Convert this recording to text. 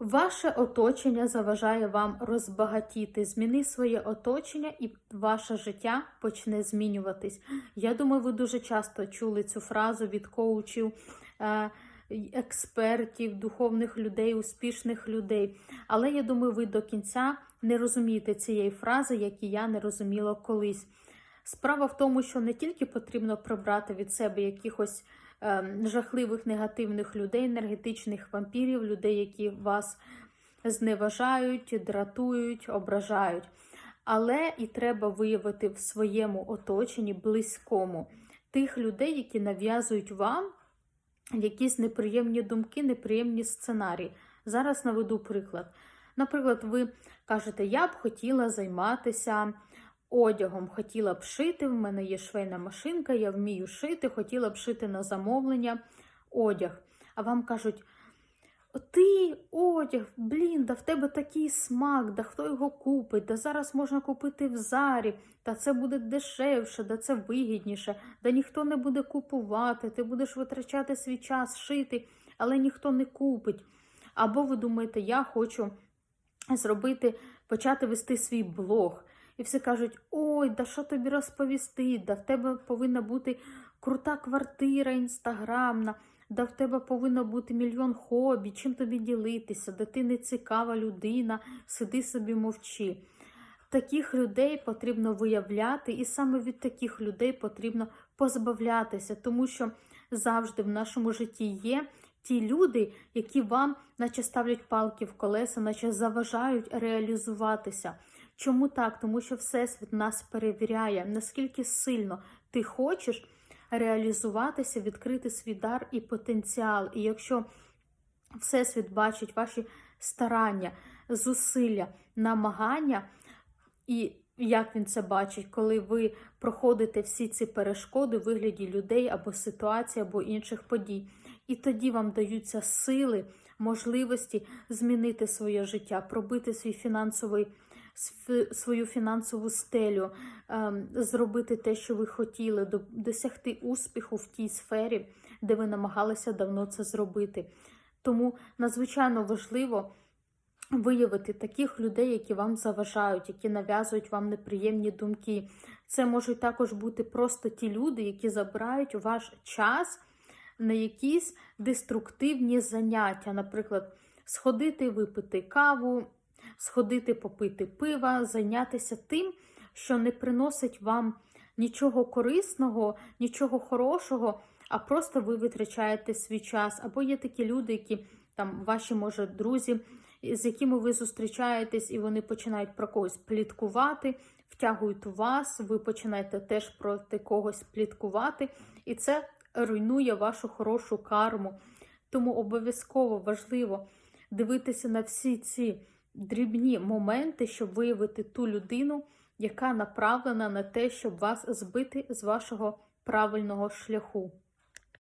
Ваше оточення заважає вам розбагатіти. Зміни своє оточення, і ваше життя почне змінюватись. Я думаю, ви дуже часто чули цю фразу від коучів, е, експертів, духовних людей, успішних людей. Але я думаю, ви до кінця не розумієте цієї фрази, як і я не розуміла колись. Справа в тому, що не тільки потрібно прибрати від себе якихось жахливих негативних людей, енергетичних вампірів, людей, які вас зневажають, дратують, ображають. Але і треба виявити в своєму оточенні близькому тих людей, які нав'язують вам якісь неприємні думки, неприємні сценарії. Зараз наведу приклад. Наприклад, ви кажете, я б хотіла займатися одягом, хотіла б шити, в мене є швейна машинка, я вмію шити, хотіла б шити на замовлення одяг. А вам кажуть, ти одяг, блін, да в тебе такий смак, да хто його купить, да зараз можна купити в зарі, та це буде дешевше, да це вигідніше, да ніхто не буде купувати, ти будеш витрачати свій час шити, але ніхто не купить. Або ви думаєте, я хочу зробити, почати вести свій блог. І всі кажуть: ой, да що тобі розповісти? Да в тебе повинна бути крута квартира інстаграмна, да в тебе повинно бути мільйон хобі, чим тобі ділитися, да ти не цікава людина, сиди собі мовчи. Таких людей потрібно виявляти, і саме від таких людей потрібно позбавлятися, тому що завжди в нашому житті є ті люди, які вам, наче ставлять палки в колеса, наче заважають реалізуватися. Чому так? Тому що Всесвіт нас перевіряє, наскільки сильно ти хочеш реалізуватися, відкрити свій дар і потенціал. І якщо Всесвіт бачить ваші старання, зусилля, намагання, і як він це бачить, коли ви проходите всі ці перешкоди у вигляді людей або ситуацій, або інших подій. І тоді вам даються сили, можливості змінити своє життя, пробити свій фінансовий свою фінансову стелю, ем, зробити те, що ви хотіли, досягти успіху в тій сфері, де ви намагалися давно це зробити. Тому надзвичайно важливо виявити таких людей, які вам заважають, які нав'язують вам неприємні думки. Це можуть також бути просто ті люди, які забирають ваш час на якісь деструктивні заняття, наприклад, сходити випити каву сходити попити пива, зайнятися тим, що не приносить вам нічого корисного, нічого хорошого, а просто ви витрачаєте свій час. Або є такі люди, які там ваші, може, друзі, з якими ви зустрічаєтесь, і вони починають про когось пліткувати, втягують вас, ви починаєте теж проти когось пліткувати, і це руйнує вашу хорошу карму. Тому обов'язково важливо дивитися на всі ці дрібні моменти, щоб виявити ту людину, яка направлена на те, щоб вас збити з вашого правильного шляху.